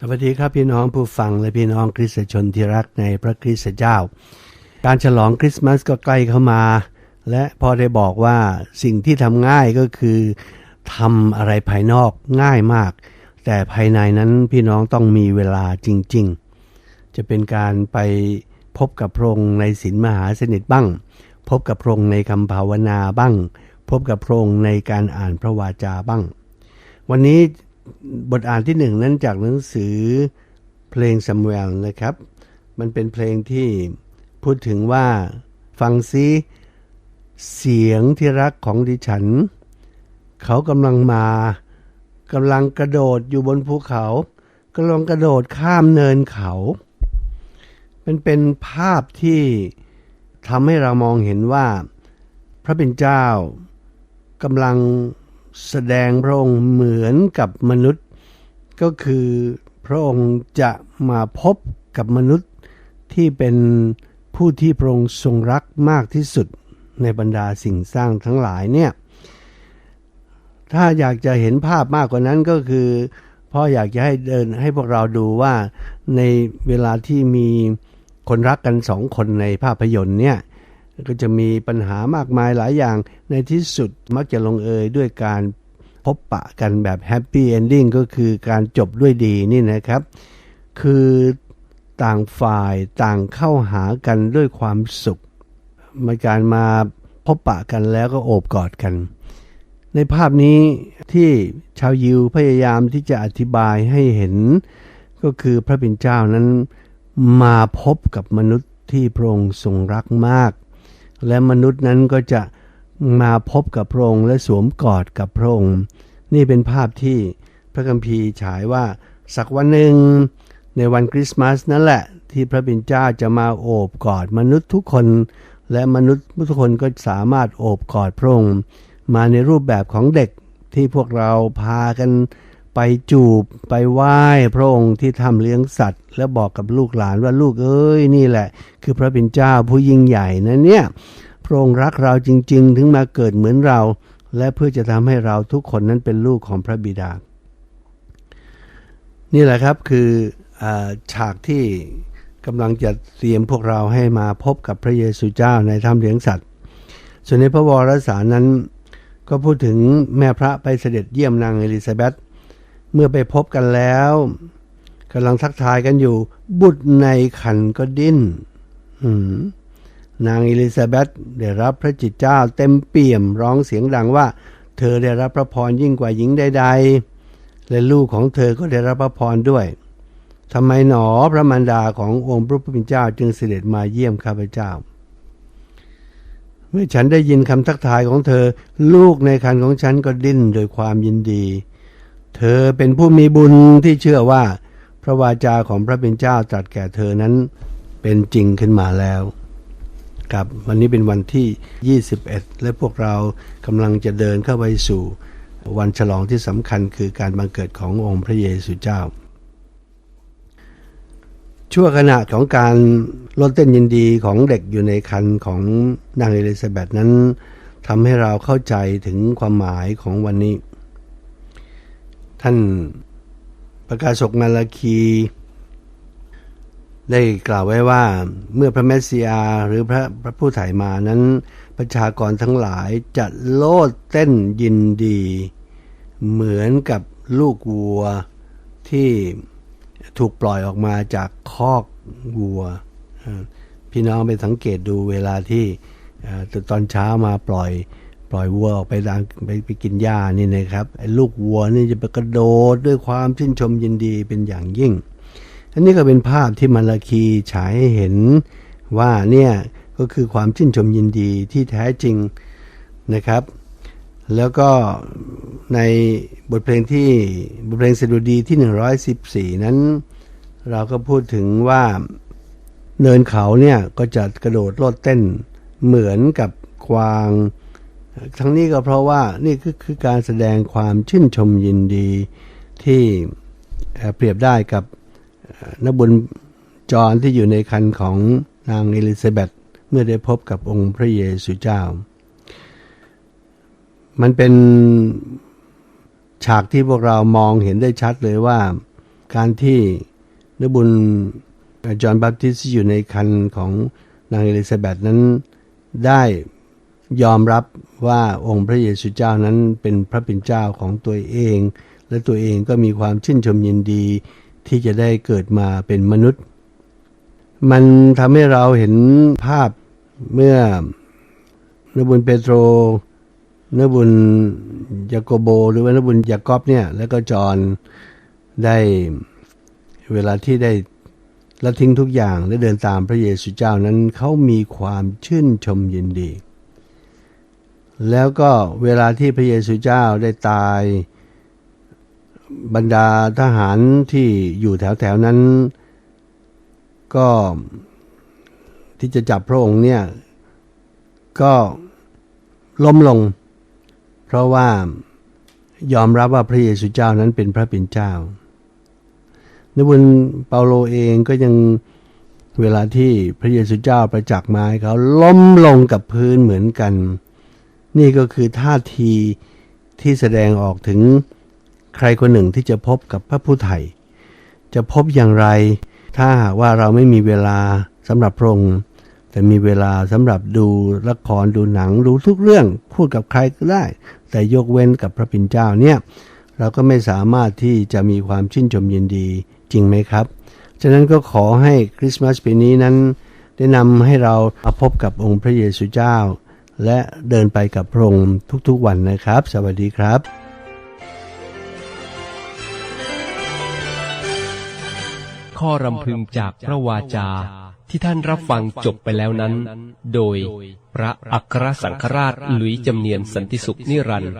สวัสดีครับพี่น้องผู้ฟังและพี่น้องคริสตชนที่รักในพระคริสตเจ้า การฉลองคริสต์มาสก็ใกล้เข้ามา และพอได้บอกว่าสิ่งที่ทำง่ายก็คือทำอะไรภายนอกง่ายมาก แต่ภายในนั้นพี่น้องต้องมีเวลาจริง ๆ จะเป็นการไปพบกับพระองค์ในศีลมหาสนิทบ้าง พบกับพระองค์ในคำภาวนาบ้าง พบกับพระองค์ในการอ่านพระวาจาบ้าง วันนี้ บทอ่านที่หนึ่งนั้นจากหนังสือเพลงซัมเวลนะครับ มันเป็นเพลงที่พูดถึงว่าฟังซิเสียงที่รักของดิฉัน เขากำลังมากำลังกระโดดอยู่บนภูเขากำลังกระโดดข้ามเนินเขา มันเป็นภาพที่ทำให้เรามองเห็นว่า พระเป็นเจ้ากำลัง แสดงพระองค์เหมือนกับมนุษย์ ก็คือพระองค์จะมาพบกับมนุษย์ที่เป็นผู้ที่พระองค์ทรงรักมากที่สุดในบรรดาสิ่งสร้างทั้งหลายเนี่ยถ้าอยากจะเห็นภาพมากกว่านั้นก็คือพ่ออยากจะให้เดินให้พวกเราดูว่าในเวลาที่มีคนรักกันสองคนในภาพยนตร์เนี่ย ก็จะมีปัญหามากมายหลายอย่าง ในที่สุดมักจะลงเอยด้วยการพบปะกันแบบแฮปปี้เอนดิ้งก็คือการจบด้วยดีนี่นะครับ คือต่างฝ่ายต่างเข้าหากันด้วยความสุขมาการมาพบปะกันแล้วก็โอบกอดกัน ในภาพนี้ที่ชาวยิวพยายามที่จะอธิบายให้เห็น ก็คือพระบิดเจ้านั้นมาพบกับมนุษย์ที่พระองค์ทรงรักมาก และมนุษย์นั้นก็จะมาพบกับพระองค์และสวมกอดกับพระองค์ นี่เป็นภาพที่พระคัมภีร์ฉายว่าสักวันหนึ่งในวันคริสต์มาสนั่นแหละ ที่พระบิดเจ้าจะมาโอบกอดมนุษย์ทุกคน และมนุษย์ทุกคนก็สามารถโอบกอดพระองค์มาในรูปแบบของเด็กที่พวกเราพากัน ไปจูบไปไหว้พระองค์ที่ทำเลี้ยงสัตว์ และบอกกับลูกหลานว่าลูกเอ้ยนี่แหละ คือพระเป็นเจ้าผู้ยิ่งใหญ่นะเนี่ยพระองค์รักเราจริง ๆ ถึงมาเกิดเหมือนเรา และเพื่อจะทำให้เราทุกคนนั้นเป็นลูกของพระบิดา นี่แหละครับคืออฉากที่กำลังจะเตรียมพวกเราให้มาพบกับพระเยซูเจ้าในถ้ำเลี้ยงสัตว์ ส่วนในพระวรสารนั้นก็พูดถึงแม่พระไปเสด็จเยี่ยมนางเอลิซาเบธ เมื่อไปพบกันแล้วกำลังทักทายกันอยู่ บุตรในขันก็ดิ้นนางเอลิซาเบธได้รับพระจิตเจ้าเต็มเปี่ยมร้องเสียงดังว่า เธอได้รับพระพรยิ่งกว่าหญิงใด ๆ และลูกของเธอก็ได้รับพระพรด้วยทำไมหนอพระมารดาขององค์พระผู้เป็นเจ้าจึงเสด็จมาเยี่ยมข้าพเจ้า เมื่อฉันได้ยินคำทักทายของเธอ ลูกในคันของฉันก็ดิ้นโดยความยินดี เธอเป็นผู้มีบุญที่เชื่อว่า พระวาจาของพระเป็นเจ้าตรัสแก่เธอนั้นเป็นจริงขึ้นมาแล้วครับวันนี้เป็นวันที่ 21 และพวกเรากำลังจะเดินเข้าไปสู่ วันฉลองที่สำคัญคือการบังเกิดขององค์พระเยซูเจ้า ชั่วขณะของการลดเต้นยินดีของเด็กอยู่ในคันของนางเอลิซาเบธนั้นทำให้เราเข้าใจถึงความหมายของวันนี้ ท่านประกาศกมาลาคี ได้กล่าวไว้ว่าเมื่อพระเมสสิยาหรือพระพระผู้ไถ่ามานั้น ประชากรทั้งหลายจะโลดเต้นยินดี เหมือนกับลูกวัวที่ถูกปล่อยออกมาจากคอกวัว พี่น้องไปสังเกตดูเวลาที่ตอนเช้ามาปล่อย ล่อยวัวออกไปดังไปไปกินหญ้านี่นะครับไอ้ลูกวัวนี่จะไปกระโดดด้วยความชื่นชมยินดีเป็นอย่างยิ่ง อันนี้ก็เป็นภาพที่มาลาคีฉายให้เห็นว่าเนี่ยก็คือความชื่นชมยินดีที่แท้จริงนะครับ แล้วก็ในบทเพลงที่บทเพลงสดุดีที่ 114 นั้น เราก็พูดถึงว่าเนินเขาเนี่ยก็จะกระโดดโลดเต้นเหมือนกับกวาง ทั้งนี้ก็เพราะว่านี่ก็คือการแสดงความชื่นชมยินดีที่เปรียบได้กับนบุญจรที่อยู่ในคันของนางเอลิซาเบธเมื่อได้พบกับองค์พระเยซูเจ้า มันเป็นฉากที่พวกเรามองเห็นได้ชัดเลยว่า การที่นบุญจอห์นบัพติสต์ที่อยู่ในคันของนางเอลิซาเบธนั้นได้ ยอมรับว่าองค์พระเยซูเจ้านั้นเป็นพระเป็นเจ้าของตัวเอง และตัวเองก็มีความชื่นชมยินดีที่จะได้เกิดมาเป็นมนุษย์ มันทำให้เราเห็นภาพเมื่อนบุญเปโตรนบุญยาโกโบ หรือว่านบุญยากอบเนี่ยแล้วก็จอนได้เวลาที่ได้ละทิ้งทุกอย่างและเดินตามพระเยซูเจ้านั้นเขามีความชื่นชมยินดี แล้วก็เวลาที่พระเยซูเจ้าได้ตายบรรดาทหารที่อยู่แถวๆนั้น ก็ที่จะจับพระองค์เนี่ย ก็ล้มลง เพราะว่ายอมรับว่าพระเยซูเจ้านั้นเป็นพระเป็นเจ้าในบุญเปาโลเองก็ยังเวลาที่พระเยซูเจ้าประจักษ์มาให้เขาล้มลงกับพื้นเหมือนกัน นี่ก็คือท่าทีที่แสดงออกถึงใครคนหนึ่งที่จะพบกับพระผู้ไถ่จะพบอย่างไร ถ้าหากว่าเราไม่มีเวลาสำหรับพระองค์แต่มีเวลาสำหรับดูละครดูหนังดูทุกเรื่องพูดกับใครก็ได้ แต่ยกเว้นกับพระปิ่นเจ้าเนี่ยเราก็ไม่สามารถที่จะมีความชื่นชมยินดีจริงไหมครับ ฉะนั้นก็ขอให้คริสต์มาสปีนี้นั้น ได้นำให้เรามาพบกับองค์พระเยซูเจ้า และเดินไปกับพระองค์ทุกๆวันนะครับ สวัสดีครับข้อรำพึงจากพระวาจาที่ท่านรับฟังจบไปแล้วนั้น โดยพระอัครสังฆราชหลุยจำเนียนสันติสุขนิรันดร์